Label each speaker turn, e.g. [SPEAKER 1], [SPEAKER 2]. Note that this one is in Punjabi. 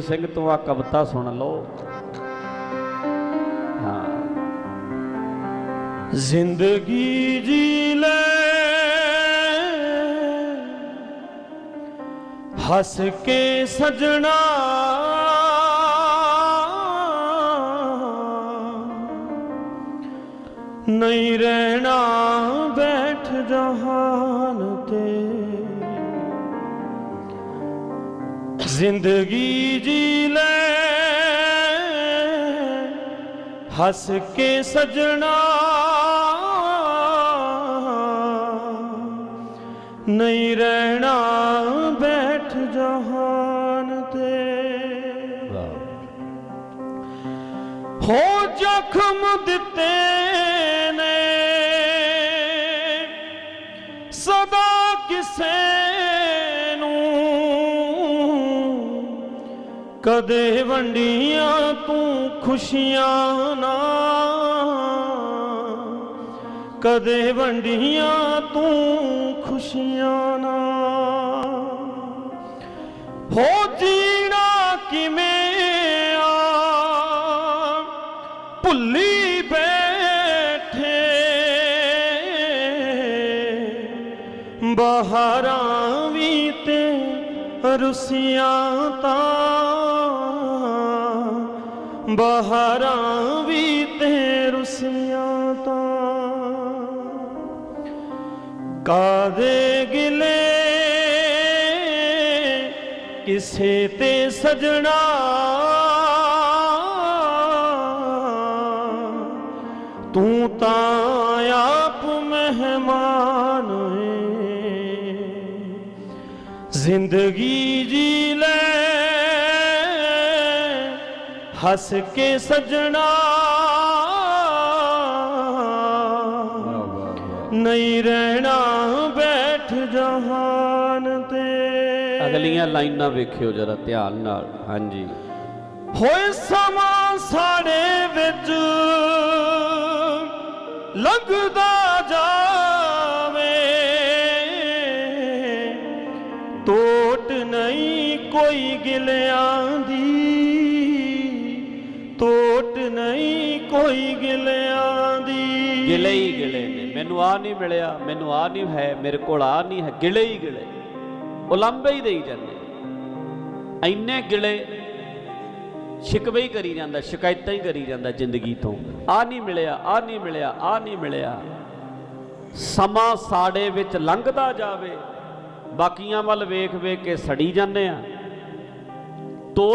[SPEAKER 1] ਸਿੰਘ, ਤੋਂ ਆ ਕਵਿਤਾ ਸੁਣ ਲਓ। ਹਾਂ। ਜ਼ਿੰਦਗੀ ਜੀ ਲੈ, ਹੱਸ ਕੇ ਸਜਣਾ। ਨਹੀਂ ਰਹਿਣਾ ਬੈਠ ਜਹਾਨ ਤੇ। ਜ਼ਿੰਦਗੀ ਜੀ ਲੈ ਹੱਸ ਕੇ ਸਜਣਾ। ਨਹੀਂ ਰਹਿਣਾ ਬੈਠ ਜਹਾਨ ਤੇ। ਹੋ ਜ਼ਖਮ ਦਿੱਤੇ ਕਦੇ ਵੰਡੀਆਂ ਤੂੰ ਖੁਸ਼ੀਆਂ ਨਾ। ਕਦੇ ਵੰਡੀਆਂ ਤੂੰ ਖੁਸ਼ੀਆਂ ਨਾ। ਹੋ ਜੀਣਾ ਕਿਵੇਂ ਆ? ਭੁੱਲੀ ਬੈਠੇ। ਬਹਾਰਾਂ ਵੀ ਤੇ ਰੁਸੀਆਂ ਤਾਂ ਬਹਾਰਾਂ ਵੀ ਤੇ ਰੁਸੀਆਂ ਤਾਂ ਕਾਦੇ ਗਿਲੇ ਕਿਸੇ ਤੇ ਸਜਣਾ ਤੂੰ ਤਾਂ ਆਪ ਮਹਿਮਾਨ ਏ। ਜ਼ਿੰਦਗੀ ਜੀ ਲੈ ਹੱਸ ਕੇ ਸਜਣਾ। ਨਹੀਂ ਰਹਿਣਾ ਬੈਠ ਜਹਾਨ ਤੇ।
[SPEAKER 2] ਅਗਲੀਆਂ ਲਾਈਨਾਂ ਵੇਖਿਓ ਜਰਾ ਧਿਆਨ ਨਾਲ। ਹਾਂਜੀ।
[SPEAKER 1] ਹੋਏ ਸਮਾਂ ਸਾਡੇ ਵਿੱਚ ਲੰਘਦਾ ਜਾਵੇ। ਟੋਟ ਨਹੀਂ ਕੋਈ ਗਿਲਿਆਂ ਦੀ। ਨਹੀਂ ਕੋਈ ਗਿਲਿਆਂ ਦੀ।
[SPEAKER 2] ਗਿਲੇ ਹੀ ਗਿਲੇ ਨੇ। ਮੈਨੂੰ ਆ ਨਹੀਂ ਮਿਲਿਆ, ਮੈਨੂੰ ਆ ਨਹੀਂ ਹੈ, ਮੇਰੇ ਕੋਲ ਆ ਨਹੀਂ ਹੈ। ਗਿਲੇ ਹੀ ਗਿਲੇ। ਉਹ ਹੀ ਦੇਈ ਜਾਂਦੇ। ਐਨੇ ਗਿਲੇ, ਸ਼ਿਕਵੇ ਹੀ ਕਰੀ ਜਾਂਦਾ, ਸ਼ਿਕਾਇਤਾਂ ਹੀ ਕਰੀ ਜਾਂਦਾ ਜ਼ਿੰਦਗੀ ਤੋਂ। ਆ ਨਹੀਂ ਮਿਲਿਆ, ਆ ਨਹੀਂ ਮਿਲਿਆ, ਆ ਨਹੀਂ ਮਿਲਿਆ। ਸਮਾਂ ਸਾੜੇ ਵਿੱਚ ਲੰਘਦਾ ਜਾਵੇ। ਬਾਕੀਆਂ ਵੱਲ ਵੇਖ ਵੇਖ ਕੇ ਸੜੀ ਜਾਂਦੇ ਆ।